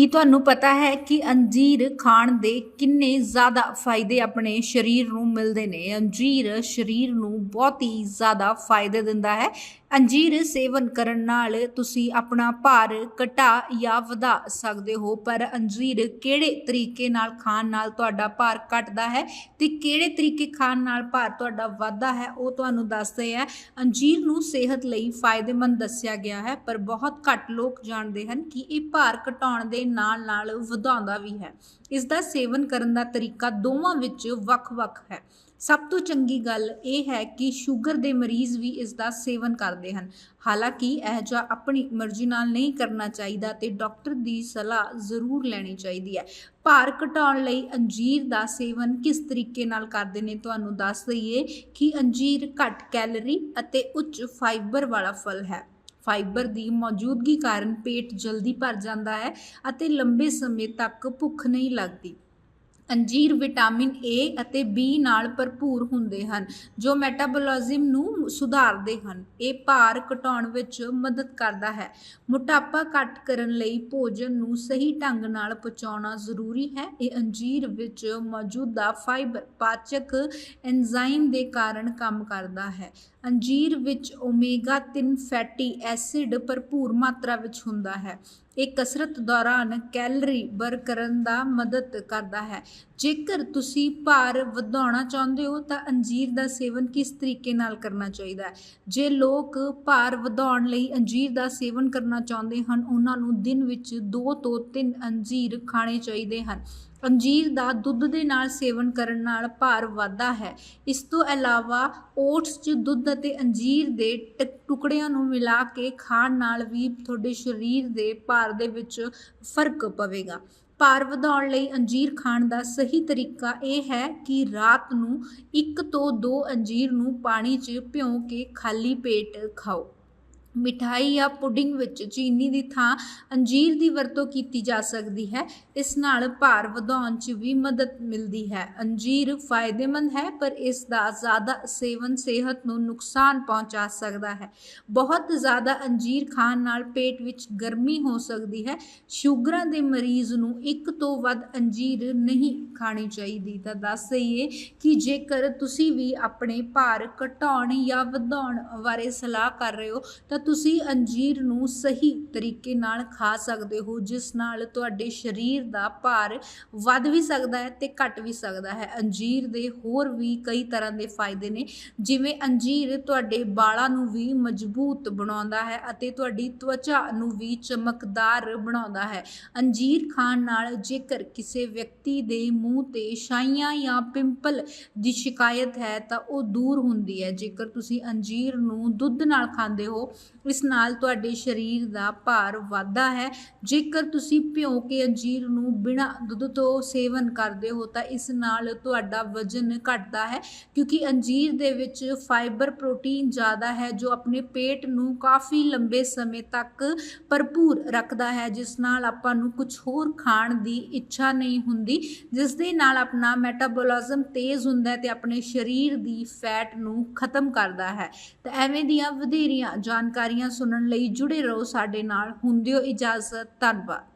ਕੀ ਤੁਹਾਨੂੰ ਪਤਾ ਹੈ ਕਿ ਅੰਜੀਰ ਖਾਣ ਦੇ ਕਿੰਨੇ ਜ਼ਿਆਦਾ ਫਾਇਦੇ ਆਪਣੇ ਸਰੀਰ ਨੂੰ ਮਿਲਦੇ ਨੇ? ਅੰਜੀਰ ਸਰੀਰ ਨੂੰ ਬਹੁਤ ਹੀ ਜ਼ਿਆਦਾ ਫਾਇਦੇ ਦਿੰਦਾ ਹੈ। ਅੰਜੀਰ ਸੇਵਨ ਕਰਨ ਨਾਲ ਤੁਸੀਂ ਆਪਣਾ ਭਾਰ ਘਟਾ ਜਾਂ ਵਧਾ ਸਕਦੇ ਹੋ, ਪਰ ਅੰਜੀਰ ਕਿਹੜੇ ਤਰੀਕੇ ਨਾਲ ਖਾਣ ਨਾਲ ਤੁਹਾਡਾ ਭਾਰ ਘਟਦਾ ਹੈ ਤੇ ਕਿਹੜੇ ਤਰੀਕੇ ਖਾਣ ਨਾਲ ਭਾਰ ਤੁਹਾਡਾ ਵੱਧਦਾ ਹੈ, ਉਹ ਤੁਹਾਨੂੰ ਦੱਸਦੇ ਆ ਅੰਜੀਰ ਨੂੰ ਸਿਹਤ ਲਈ ਫਾਇਦੇਮੰਦ ਦੱਸਿਆ ਗਿਆ ਹੈ, ਪਰ ਬਹੁਤ ਘੱਟ ਲੋਕ ਜਾਣਦੇ ਹਨ ਕਿ ਇਹ ਭਾਰ ਘਟਾਉਣ ਦੇ ਨਾਲ ਨਾਲ ਵਧਾਉਂਦਾ ਵੀ ਹੈ। ਇਸ ਦਾ ਸੇਵਨ ਕਰਨ ਦਾ ਤਰੀਕਾ ਦੋਵਾਂ ਵਿੱਚ ਵੱਖ-ਵੱਖ ਹੈ। ਸਭ ਤੋਂ ਚੰਗੀ ਗੱਲ ਇਹ ਹੈ ਕਿ ਸ਼ੂਗਰ ਦੇ ਮਰੀਜ਼ ਵੀ ਇਸ ਦਾ ਸੇਵਨ ਕਰਦੇ ਹਨ। ਹਾਲਾਂਕਿ ਇਹ ਜਿਹਾ ਆਪਣੀ ਮਰਜ਼ੀ ਨਾਲ ਨਹੀਂ ਕਰਨਾ ਚਾਹੀਦਾ ਤੇ ਡਾਕਟਰ ਦੀ ਸਲਾਹ ਜ਼ਰੂਰ ਲੈਣੀ ਚਾਹੀਦੀ ਹੈ। ਭਾਰ ਘਟਾਉਣ ਲਈ ਅੰਜੀਰ ਦਾ ਸੇਵਨ ਕਿਸ ਤਰੀਕੇ ਨਾਲ ਕਰਦੇ ਨੇ ਤੁਹਾਨੂੰ ਦੱਸ ਦਈਏ ਕਿ ਅੰਜੀਰ ਘੱਟ ਕੈਲਰੀ ਅਤੇ ਉੱਚ ਫਾਈਬਰ ਵਾਲਾ ਫਲ ਹੈ। ਫਾਈਬਰ ਦੀ ਮੌਜੂਦਗੀ ਕਾਰਨ ਪੇਟ ਜਲਦੀ ਭਰ ਜਾਂਦਾ ਹੈ ਅਤੇ ਲੰਬੇ ਸਮੇਂ ਤੱਕ ਭੁੱਖ ਨਹੀਂ ਲੱਗਦੀ। ਅੰਜੀਰ ਵਿਟਾਮਿਨ ਏ ਅਤੇ ਬੀ ਨਾਲ ਭਰਪੂਰ ਹੁੰਦੇ ਹਨ, ਜੋ ਮੈਟਾਬੋਲਿਜ਼ਮ ਨੂੰ ਸੁਧਾਰਦੇ ਹਨ। ਇਹ ਭਾਰ ਘਟਾਉਣ ਵਿੱਚ ਮਦਦ ਕਰਦਾ ਹੈ। ਮੋਟਾਪਾ ਘੱਟ ਕਰਨ ਲਈ ਭੋਜਨ ਨੂੰ ਸਹੀ ਢੰਗ ਨਾਲ ਪਚਾਉਣਾ ਜ਼ਰੂਰੀ ਹੈ। ਇਹ ਅੰਜੀਰ ਵਿੱਚ ਮੌਜੂਦਾ ਫਾਈਬਰ ਪਾਚਕ ਐਂਜ਼ਾਈਮ ਦੇ ਕਾਰਨ ਕੰਮ ਕਰਦਾ ਹੈ। ਅੰਜੀਰ ਵਿੱਚ ਓਮੇਗਾ 3 ਫੈਟੀ ਐਸਿਡ ਭਰਪੂਰ ਮਾਤਰਾ ਵਿੱਚ ਹੁੰਦਾ ਹੈ। ਇਹ ਕਸਰਤ ਦੌਰਾਨ ਕੈਲਰੀ ਬਰ ਕਰਨ ਦਾ ਮਦਦ ਕਰਦਾ ਹੈ। ਜੇਕਰ ਤੁਸੀਂ ਭਾਰ ਵਧਾਉਣਾ ਚਾਹੁੰਦੇ ਹੋ, ਤਾਂ ਅੰਜੀਰ ਦਾ ਸੇਵਨ ਕਿਸ ਤਰੀਕੇ ਨਾਲ ਕਰਨਾ ਚਾਹੀਦਾ ਹੈ? ਜੇ ਲੋਕ ਭਾਰ ਵਧਾਉਣ ਲਈ ਅੰਜੀਰ ਦਾ ਸੇਵਨ ਕਰਨਾ ਚਾਹੁੰਦੇ ਹਨ, ਉਹਨਾਂ ਨੂੰ ਦਿਨ ਵਿੱਚ 2 ਤੋਂ 3 ਅੰਜੀਰ ਖਾਣੇ ਚਾਹੀਦੇ ਹਨ। ਅੰਜੀਰ ਦਾ ਦੁੱਧ ਦੇ ਨਾਲ ਸੇਵਨ ਕਰਨ ਨਾਲ ਭਾਰ ਵੱਧਦਾ ਹੈ। ਇਸ ਤੋਂ ਇਲਾਵਾ ਓਟਸ 'ਚ ਦੁੱਧ ਅਤੇ ਅੰਜੀਰ ਦੇ ਟ- ਟੁਕੜਿਆਂ ਨੂੰ ਮਿਲਾ ਕੇ ਖਾਣ ਨਾਲ ਵੀ ਤੁਹਾਡੇ ਸਰੀਰ ਦੇ ਭਾਰ ਦੇ ਵਿੱਚ ਫ਼ਰਕ ਪਵੇਗਾ। ਭਾਰ ਵਧਾਉਣ ਲਈ ਅੰਜੀਰ ਖਾਣ ਦਾ ਸਹੀ ਤਰੀਕਾ ਇਹ ਹੈ ਕਿ ਰਾਤ ਨੂੰ ਇੱਕ ਤੋਂ ਦੋ ਅੰਜੀਰ ਨੂੰ ਪਾਣੀ 'ਚ ਭਿਉਂ ਕੇ ਖਾਲੀ ਪੇਟ ਖਾਓ। ਮਿਠਾਈ ਜਾਂ ਪੁਡਿੰਗ ਵਿੱਚ ਚੀਨੀ ਦੀ ਥਾਂ ਅੰਜੀਰ ਦੀ ਵਰਤੋਂ ਕੀਤੀ ਜਾ ਸਕਦੀ ਹੈ। ਇਸ ਨਾਲ ਭਾਰ ਵਧਾਉਣ 'ਚ ਵੀ ਮਦਦ ਮਿਲਦੀ ਹੈ। ਅੰਜੀਰ ਫਾਇਦੇਮੰਦ ਹੈ, ਪਰ ਇਸ ਦਾ ਜ਼ਿਆਦਾ ਸੇਵਨ ਸਿਹਤ ਨੂੰ ਨੁਕਸਾਨ ਪਹੁੰਚਾ ਸਕਦਾ ਹੈ। ਬਹੁਤ ਜ਼ਿਆਦਾ ਅੰਜੀਰ ਖਾਣ ਨਾਲ ਪੇਟ ਵਿੱਚ ਗਰਮੀ ਹੋ ਸਕਦੀ ਹੈ। ਸ਼ੂਗਰਾਂ ਦੇ ਮਰੀਜ਼ ਨੂੰ ਇੱਕ ਤੋਂ ਵੱਧ ਅੰਜੀਰ ਨਹੀਂ ਖਾਣੀ ਚਾਹੀਦੀ। ਤਾਂ ਦੱਸ ਦਈਏ ਕਿ ਜੇਕਰ ਤੁਸੀਂ ਵੀ ਆਪਣੇ ਭਾਰ ਘਟਾਉਣ ਜਾਂ ਵਧਾਉਣ ਬਾਰੇ ਸਲਾਹ ਕਰ ਰਹੇ ਹੋ, ਤਾਂ ਤੁਸੀਂ ਅੰਜੀਰ ਨੂੰ ਸਹੀ ਤਰੀਕੇ ਨਾਲ ਖਾ ਸਕਦੇ ਹੋ, ਜਿਸ ਨਾਲ ਤੁਹਾਡੇ ਸਰੀਰ ਦਾ ਭਾਰ ਵੱਧ ਵੀ ਸਕਦਾ ਹੈ ਤੇ ਘਟ ਵੀ ਸਕਦਾ ਹੈ। ਅੰਜੀਰ ਦੇ ਹੋਰ ਵੀ ਕਈ ਤਰ੍ਹਾਂ ਦੇ ਫਾਇਦੇ ਨੇ, ਜਿਵੇਂ ਅੰਜੀਰ ਤੁਹਾਡੇ ਵਾਲਾਂ ਨੂੰ ਵੀ ਮਜ਼ਬੂਤ ਬਣਾਉਂਦਾ ਹੈ ਅਤੇ ਤੁਹਾਡੀ ਤਵਚਾ ਨੂੰ ਵੀ ਚਮਕਦਾਰ ਬਣਾਉਂਦਾ ਹੈ। ਅੰਜੀਰ ਖਾਣ ਨਾਲ ਜੇਕਰ ਕਿਸੇ ਵਿਅਕਤੀ ਦੇ ਮੂੰਹ ਤੇ ਛਾਈਆਂ ਜਾਂ ਪਿੰਪਲ ਦੀ ਸ਼ਿਕਾਇਤ ਹੈ ਤਾਂ ਉਹ ਦੂਰ ਹੁੰਦੀ ਹੈ। ਜੇਕਰ ਤੁਸੀਂ ਅੰਜੀਰ ਨੂੰ ਦੁੱਧ ਨਾਲ ਖਾਂਦੇ ਹੋ ਇਸ ਨਾਲ ਤੁਹਾਡੇ ਸਰੀਰ ਦਾ ਭਾਰ ਵੱਧਦਾ ਹੈ। ਜੇਕਰ ਤੁਸੀਂ ਭਿਉਂ ਕੇ ਅੰਜੀਰ ਨੂੰ ਬਿਨਾਂ ਦੁੱਧ ਤੋਂ ਸੇਵਨ ਕਰਦੇ ਹੋ, ਤਾਂ ਇਸ ਨਾਲ ਤੁਹਾਡਾ ਵਜ਼ਨ ਘਟਦਾ ਹੈ, ਕਿਉਂਕਿ ਅੰਜੀਰ ਦੇ ਵਿੱਚ ਫਾਈਬਰ ਪ੍ਰੋਟੀਨ ਜ਼ਿਆਦਾ ਹੈ, ਜੋ ਆਪਣੇ ਪੇਟ ਨੂੰ ਕਾਫੀ ਲੰਬੇ ਸਮੇਂ ਤੱਕ ਭਰਪੂਰ ਰੱਖਦਾ ਹੈ। ਜਿਸ ਨਾਲ ਆਪਾਂ ਨੂੰ ਕੁਝ ਹੋਰ ਖਾਣ ਦੀ ਇੱਛਾ ਨਹੀਂ ਹੁੰਦੀ। ਜਿਸ ਦੇ ਨਾਲ ਆਪਣਾ ਮੈਟਾਬੋਲਿਜ਼ਮ ਤੇਜ਼ ਹੁੰਦਾ ਹੈ ਤੇ ਆਪਣੇ ਸਰੀਰ ਦੀ ਫੈਟ ਨੂੰ ਖਤਮ ਕਰਦਾ ਹੈ। ਤਾਂ ਐਵੇਂ ਦੀਆਂ ਵਧੇਰੀਆਂ ਜਾਣਕਾਰੀਆਂ ਸੁਣਨ ਲਈ ਜੁੜੇ ਰਹੋ ਸਾਡੇ ਨਾਲ। ਹੁੰਦੇ ਹੋ ਇਜਾਜ਼ਤ ਧੰਨਵਾਦ।